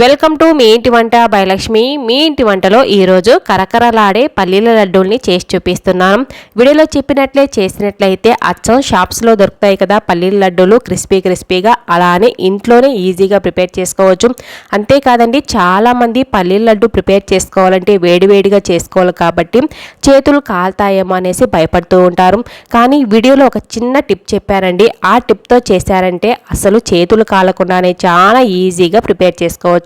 Welcome to me ఇంటి వంట భయలక్ష్మి మీ ఇంటి వంటలో ఈరోజు కరకరలాడే పల్లీల లడ్డూల్ని చేసి చూపిస్తున్నాను. వీడియోలో చెప్పినట్లే చేసినట్లయితే అచ్చం షాప్స్లో దొరుకుతాయి కదా పల్లీల లడ్డూలు. క్రిస్పీ క్రిస్పీగా అలానే ఇంట్లోనే ఈజీగా ప్రిపేర్ చేసుకోవచ్చు. అంతేకాదండి చాలామంది పల్లీల లడ్డు ప్రిపేర్ చేసుకోవాలంటే వేడివేడిగా చేసుకోవాలి కాబట్టి చేతులు కాలుతాయేమో అనేసి భయపడుతూ ఉంటారు. కానీ వీడియోలో ఒక చిన్న టిప్ చెప్పారండి ఆ టిప్తో చేశారంటే అసలు చేతులు కాలకుండానే చాలా ఈజీగా ప్రిపేర్ చేసుకోవచ్చు.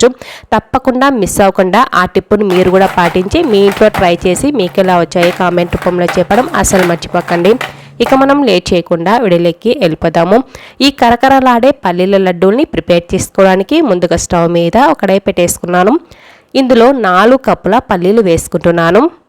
తప్పకుండా మిస్ అవ్వకుండా ఆ టిప్పును మీరు కూడా పాటించి మీ ఇంట్లో ట్రై చేసి మీకు ఎలా వచ్చాయి కామెంట్ రూపంలో చెప్పడం అసలు మర్చిపోకండి. ఇక మనం లేట్ చేయకుండా విడిలెక్కి వెళ్ళిపోదాము. ఈ కరకరలాడే పల్లీల లడ్డూల్ని ప్రిపేర్ చేసుకోవడానికి ముందుగా స్టవ్ మీద ఒకడే పెట్టేసుకున్నాను. ఇందులో నాలుగు కప్పుల పల్లీలు వేసుకుంటున్నాను.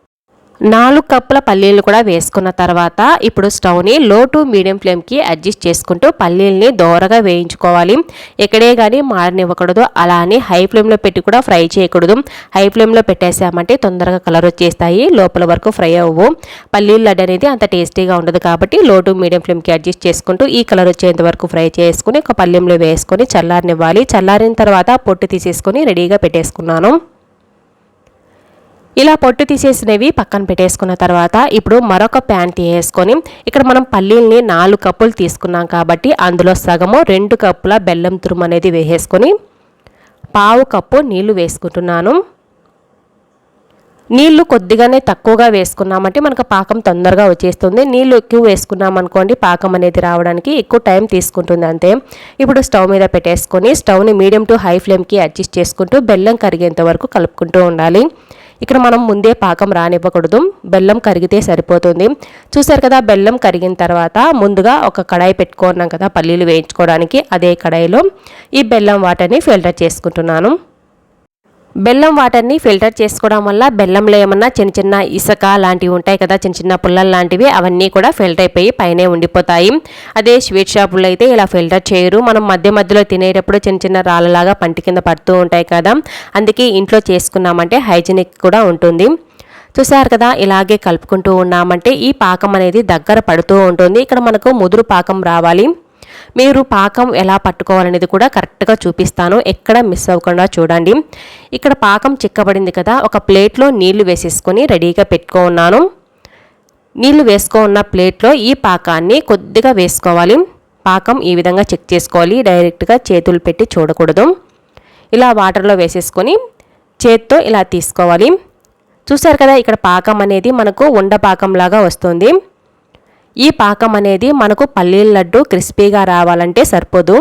నాలుగు కప్పుల పల్లీలు కూడా వేసుకున్న తర్వాత ఇప్పుడు స్టవ్ని లో టు మీడియం ఫ్లేమ్కి అడ్జస్ట్ చేసుకుంటూ పల్లీల్ని దోరగా వేయించుకోవాలి. ఎక్కడే కానీ మారనివ్వకూడదు. అలానే హై ఫ్లేమ్లో పెట్టి కూడా ఫ్రై చేయకూడదు. హై ఫ్లేమ్లో పెట్టేసామంటే తొందరగా కలర్ వచ్చేస్తాయి. లోపల వరకు ఫ్రై అవ్వవు. పల్లీల లడ్డు అనేది అంత టేస్టీగా ఉండదు కాబట్టి లో టు మీడియం ఫ్లేమ్కి అడ్జస్ట్ చేసుకుంటూ ఈ కలర్ వచ్చేంత వరకు ఫ్రై చేసుకుని ఒక పల్లెంలో వేసుకొని చల్లారనివ్వాలి. చల్లారిన తర్వాత పొట్టు తీసేసుకొని రెడీగా పెట్టేసుకున్నాను. ఇలా పొట్టు తీసేసినవి పక్కన పెట్టేసుకున్న తర్వాత ఇప్పుడు మరొక ప్యాన్ తీసేసుకొని ఇక్కడ మనం పల్లీల్ని నాలుగు కప్పులు తీసుకున్నాం కాబట్టి అందులో సగము రెండు కప్పుల బెల్లం తురుము అనేది వేసేసుకొని పావు కప్పు నీళ్ళు వేసుకుంటున్నాను. నీళ్ళు కొద్దిగానే తక్కువగా వేసుకున్నామంటే మనకు పాకం తొందరగా వచ్చేస్తుంది. నీళ్ళు ఎక్కువ వేసుకున్నాం అనుకోండి పాకం అనేది రావడానికి ఎక్కువ టైం తీసుకుంటుంది అంతే. ఇప్పుడు స్టవ్ మీద పెట్టేసుకొని స్టవ్ని మీడియం టు హై ఫ్లేమ్కి అడ్జస్ట్ చేసుకుంటూ బెల్లం కరిగేంత వరకు కలుపుకుంటూ ఉండాలి. ఇక్కడ మనం ముందే పాకం రానివ్వకూడదు. బెల్లం కరిగితే సరిపోతుంది. చూసారు కదా బెల్లం కరిగిన తర్వాత ముందుగా ఒక కడాయి పెట్టుకున్నాం కదా పల్లీలు వేయించుకోవడానికి అదే కడాయిలో ఈ బెల్లం వాటర్ని ఫిల్టర్ చేసుకుంటున్నాను. బెల్లం వాటర్ని ఫిల్టర్ చేసుకోవడం వల్ల బెల్లంలో ఏమన్నా చిన్న చిన్న ఇసుక లాంటివి ఉంటాయి కదా చిన్న చిన్న పుల్లలు లాంటివి అవన్నీ కూడా ఫిల్టర్ అయిపోయి పైనే ఉండిపోతాయి. అదే స్వీట్ షాపుల్లో అయితే ఇలా ఫిల్టర్ చేయరు. మనం మధ్య మధ్యలో తినేటప్పుడు చిన్న చిన్న రాళ్ళలాగా పంటి కింద పడుతూ ఉంటాయి కదా అందుకే ఇంట్లో చేసుకున్నామంటే హైజీనిక్ కూడా ఉంటుంది. చూసారు కదా ఇలాగే కలుపుకుంటూ ఉన్నామంటే ఈ పాకం అనేది దగ్గర పడుతూ ఉంటుంది. ఇక్కడ మనకు ముదురు పాకం రావాలి. మీరు పాకం ఎలా పట్టుకోవాలనేది కూడా కరెక్ట్గా చూపిస్తాను. ఎక్కడ మిస్ అవ్వకుండా చూడండి. ఇక్కడ పాకం చిక్కబడింది కదా ఒక ప్లేట్లో నీళ్ళు వేసేసుకొని రెడీగా పెట్టుకున్నాను నీళ్ళు వేసుకున్న ప్లేట్లో ఈ పాకాన్ని కొద్దిగా వేసుకోవాలి. పాకం ఈ విధంగా చెక్ చేసుకోవాలి. డైరెక్ట్గా చేతులు పెట్టి చూడకూడదు. ఇలా వాటర్లో వేసేసుకొని చేత్తో ఇలా తీసుకోవాలి. చూసారు కదా ఇక్కడ పాకం అనేది మనకు ఉండ పాకంలాగా వస్తుంది. ఈ పాకం అనేది మనకు పల్లీల లడ్డు క్రిస్పీగా రావాలంటే సరిపోదు.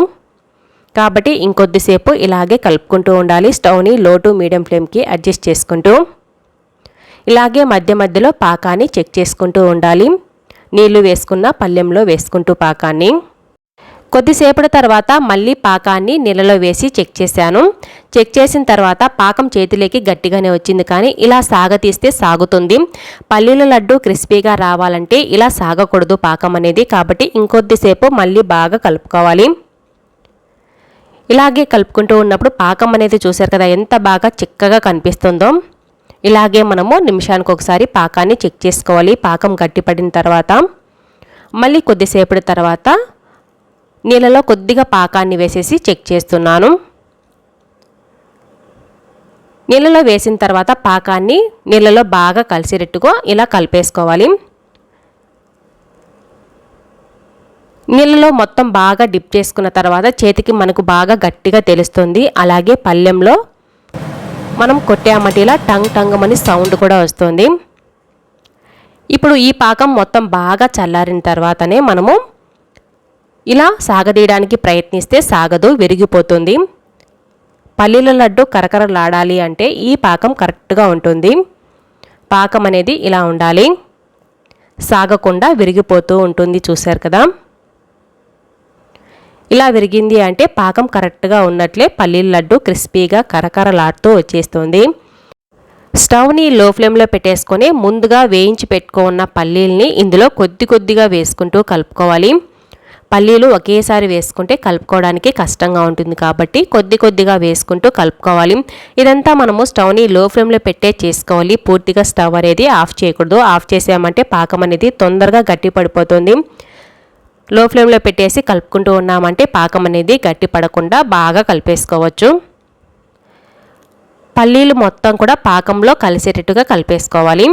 కాబట్టి ఇంకొద్దిసేపు ఇలాగే కలుపుకుంటూ ఉండాలి. స్టవ్ని లో టు మీడియం ఫ్లేమ్కి అడ్జస్ట్ చేసుకుంటూ ఇలాగే మధ్య మధ్యలో పాకాన్ని చెక్ చేసుకుంటూ ఉండాలి. నీళ్ళు వేసుకున్న పళ్ళెంలో వేసుకుంటూ పాకాన్ని. కొద్దిసేపటి తర్వాత మళ్ళీ పాకాన్ని నీళ్ళలో వేసి చెక్ చేశాను. చెక్ చేసిన తర్వాత పాకం చేతిలోకి గట్టిగానే వచ్చింది కానీ ఇలా సాగతీస్తే సాగుతుంది. పల్లీల లడ్డు క్రిస్పీగా రావాలంటే ఇలా సాగకూడదు పాకం అనేది కాబట్టి ఇంకొద్దిసేపు మళ్ళీ బాగా కలుపుకోవాలి. ఇలాగే కలుపుకుంటూ ఉన్నప్పుడు పాకం అనేది చూసారు కదా ఎంత బాగా చిక్కగా కనిపిస్తుందో. ఇలాగే మనము నిమిషానికి ఒకసారి పాకాన్ని చెక్ చేసుకోవాలి. పాకం గట్టిపడిన తర్వాత. మళ్ళీ కొద్దిసేపటి తర్వాత నీళ్ళలో కొద్దిగా పాకాన్ని వేసేసి చెక్ చేస్తున్నాను. నీళ్ళలో వేసిన తర్వాత పాకాన్ని నీళ్ళలో బాగా కలిసేటట్టుగా ఇలా కలిపేసుకోవాలి. నీళ్ళలో మొత్తం బాగా డిప్ చేసుకున్న తర్వాత చేతికి మనకు బాగా గట్టిగా తెలుస్తుంది. అలాగే పళ్ళెంలో మనం కొట్టామంటే ఇలా టంగ్ టంగ్ అని సౌండ్ కూడా వస్తుంది. ఇప్పుడు ఈ పాకం మొత్తం బాగా చల్లారిన తర్వాతనే మనము ఇలా సాగదీయడానికి ప్రయత్నిస్తే సాగదు విరిగిపోతుంది. పల్లీల లడ్డు కరకరలాడాలి అంటే ఈ పాకం కరెక్ట్గా ఉంటుంది. పాకం అనేది ఇలా ఉండాలి. సాగకుండా విరిగిపోతూ ఉంటుంది చూశారు కదా. ఇలా విరిగింది అంటే పాకం కరెక్ట్గా ఉన్నట్లే పల్లీల లడ్డు క్రిస్పీగా కరకరలాడుతూ వచ్చేస్తుంది. స్టవ్ని లో ఫ్లేమ్లో పెట్టేసుకొని ముందుగా వేయించి పెట్టుకున్న పల్లీల్ని ఇందులో కొద్ది కొద్దిగా వేసుకుంటూ కలుపుకోవాలి. పల్లీలు ఒకేసారి వేసుకుంటే కలుపుకోవడానికి కష్టంగా ఉంటుంది కాబట్టి కొద్ది కొద్దిగా వేసుకుంటూ కలుపుకోవాలి. ఇదంతా మనము స్టవ్ని లో ఫ్లేమ్లో పెట్టే చేసుకోవాలి. పూర్తిగా స్టవ్ అనేది ఆఫ్ చేయకూడదు. ఆఫ్ చేసామంటే పాకం అనేది తొందరగా గట్టి పడిపోతుంది. లో ఫ్లేమ్లో పెట్టేసి కలుపుకుంటూ ఉన్నామంటే పాకం అనేది గట్టి పడకుండా బాగా కలిపేసుకోవచ్చు. పల్లీలు మొత్తం కూడా పాకంలో కలిసేటట్టుగా కలిపేసుకోవాలి.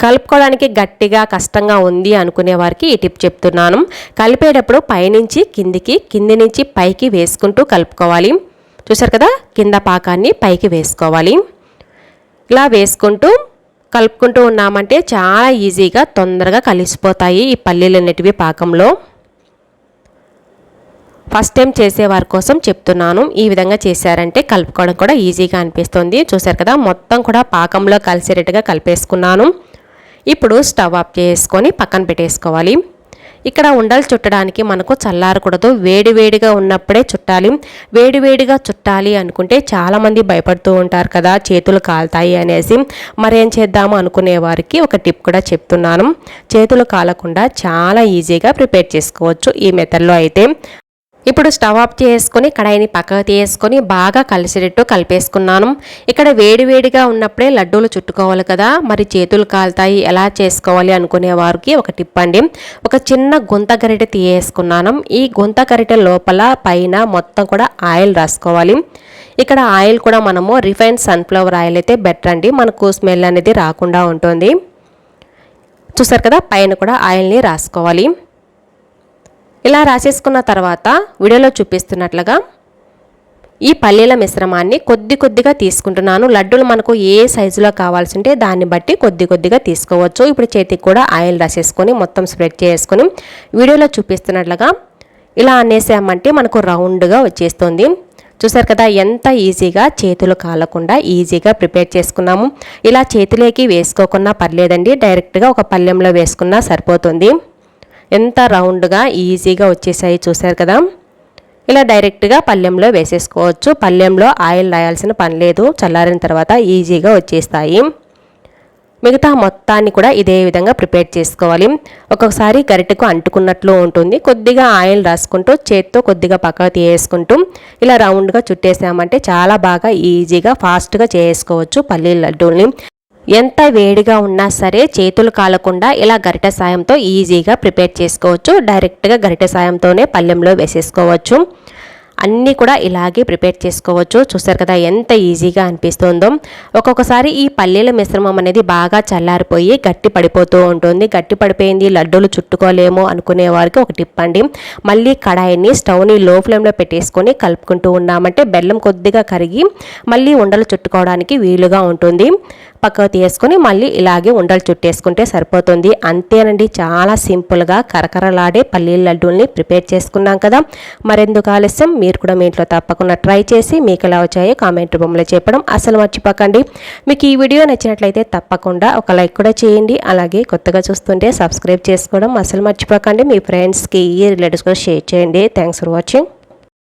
కలుపుకోవడానికి గట్టిగా కష్టంగా ఉంది అనుకునే వారికి ఈ టిప్ చెప్తున్నాను. కలిపేటప్పుడు పైనుంచి కిందికి కింది నుంచి పైకి వేసుకుంటూ కలుపుకోవాలి. చూసారు కదా? కింద పాకాన్ని పైకి వేసుకోవాలి. ఇలా వేసుకుంటూ కలుపుకుంటూ ఉన్నామంటే చాలా ఈజీగా తొందరగా కలిసిపోతాయి ఈ పల్లీలు అనేటివి పాకంలో. ఫస్ట్ టైం చేసేవారి కోసం చెప్తున్నాను. ఈ విధంగా చేశారంటే కలుపుకోవడం కూడా ఈజీగా అనిపిస్తుంది. చూసారు కదా? మొత్తం కూడా పాకంలో కలిసేటట్టుగా కలిపేసుకున్నాను. ఇప్పుడు స్టవ్ ఆఫ్ చేసుకొని పక్కన పెట్టేసుకోవాలి. ఇక్కడ ఉండలు చుట్టడానికి మనకు చల్లారకూడదు. వేడివేడిగా ఉన్నప్పుడే చుట్టాలి. వేడివేడిగా చుట్టాలి అనుకుంటే చాలామంది భయపడుతూ ఉంటారు కదా చేతులు కాలుతాయి అనేసి. మరేం చేద్దాము అనుకునే వారికి ఒక టిప్ కూడా చెప్తున్నాను. చేతులు కాలకుండా చాలా ఈజీగా ప్రిపేర్ చేసుకోవచ్చు ఈ మెథడ్లో అయితే. ఇప్పుడు స్టవ్ ఆఫ్ చేసుకొని కడాయిని పక్కకు తీసుకొని బాగా కలిసేటట్టు కలిపేసుకున్నాను. ఇక్కడ వేడివేడిగా ఉన్నప్పుడే లడ్డూలు చుట్టుకోవాలి కదా. మరి చేతులు కాలుతాయి. ఎలా చేసుకోవాలి అనుకునే వారికి ఒక టిప్ అండి. ఒక చిన్న గుంత గరిటె తీయేసుకున్నాను. ఈ గుంత గరిటె లోపల పైన మొత్తం కూడా ఆయిల్ రాసుకోవాలి. ఇక్కడ ఆయిల్ కూడా మనము రిఫైన్ సన్ఫ్లవర్ ఆయిల్ అయితే బెటర్ అండి. మనకు స్మెల్ అనేది రాకుండా ఉంటుంది. చూసారు కదా? పైన కూడా ఆయిల్ని రాసుకోవాలి. ఇలా రాసేసుకున్న తర్వాత వీడియోలో చూపిస్తున్నట్లుగా ఈ పల్లీల మిశ్రమాన్ని కొద్ది కొద్దిగా తీసుకుంటున్నాను. లడ్డూలు మనకు ఏ సైజులో కావాల్సి ఉంటే దాన్ని బట్టి కొద్ది కొద్దిగా తీసుకోవచ్చు. ఇప్పుడు చేతికి కూడా ఆయిల్ రాసేసుకొని మొత్తం స్ప్రెడ్ చేసుకొని వీడియోలో చూపిస్తున్నట్లుగా ఇలా అనేసామంటే మనకు రౌండ్గా వచ్చేస్తుంది. చూసారు కదా ఎంత ఈజీగా చేతులు కాలకుండా ఈజీగా ప్రిపేర్ చేసుకున్నాము. ఇలా చేతిలోకి వేసుకోకున్నా పర్లేదండి. డైరెక్ట్గా ఒక పళ్ళెంలో వేసుకున్నా సరిపోతుంది. ఎంత రౌండ్గా ఈజీగా వచ్చేసాయి చూశారు కదా? ఇలా డైరెక్ట్గా పళ్ళెంలో వేసేసుకోవచ్చు. పళ్ళెంలో ఆయిల్ రాయాల్సిన పని లేదు. చల్లారిన తర్వాత ఈజీగా వచ్చేస్తాయి. మిగతా మొత్తాన్ని కూడా ఇదే విధంగా ప్రిపేర్ చేసుకోవాలి. ఒక్కొక్కసారి గరిటెకు అంటుకున్నట్లు ఉంటుంది. కొద్దిగా ఆయిల్ రాసుకుంటూ చేత్తో కొద్దిగా పక్కకు తీయేసుకుంటూ ఇలా రౌండ్గా చుట్టేసామంటే చాలా బాగా ఈజీగా ఫాస్ట్గా చేసుకోవచ్చు పల్లీల లడ్డూల్ని. ఎంత వేడిగా ఉన్నా సరే చేతులు కాలకుండా ఇలా గరిట సాయంతో ఈజీగా ప్రిపేర్ చేసుకోవచ్చు. డైరెక్ట్గా గరిట సాయంతోనే పళ్ళెంలో వేసేసుకోవచ్చు. అన్నీ కూడా ఇలాగే ప్రిపేర్ చేసుకోవచ్చు. చూసారు కదా ఎంత ఈజీగా అనిపిస్తుందో. ఒక్కొక్కసారి ఈ పల్లీల మిశ్రమం అనేది బాగా చల్లారిపోయి గట్టి పడిపోతూ ఉంటుంది. గట్టి పడిపోయింది లడ్డూలు చుట్టుకోలేము అనుకునే వారికి ఒక టిప్ అండి. మళ్ళీ కడాయిని స్టవ్ని లో ఫ్లేమ్లో పెట్టేసుకొని కలుపుకుంటూ ఉన్నామంటే బెల్లం కొద్దిగా కరిగి మళ్ళీ ఉండలు చుట్టుకోవడానికి వీలుగా ఉంటుంది. పక్కకు తీసుకొని మళ్ళీ ఇలాగే ఉండలు చుట్టేసుకుంటే సరిపోతుంది. అంతేనండి చాలా సింపుల్గా కరకరలాడే పల్లీల లడ్డూల్ని ప్రిపేర్ చేసుకున్నాం కదా. మరెందుకు ఆలస్యం? మీరు కూడా మీ ఇంట్లో తప్పకుండా ట్రై చేసి మీకు ఎలా వచ్చాయో కామెంట్ రూపంలో చెప్పడం అసలు మర్చిపోకండి. మీకు ఈ వీడియో నచ్చినట్లయితే తప్పకుండా ఒక లైక్ కూడా చేయండి. అలాగే కొత్తగా చూస్తుంటే సబ్స్క్రైబ్ చేసుకోవడం అసలు మర్చిపోకండి. మీ ఫ్రెండ్స్కి ఈ రిలేటివ్స్ కూడా షేర్ చేయండి. Thanks for watching.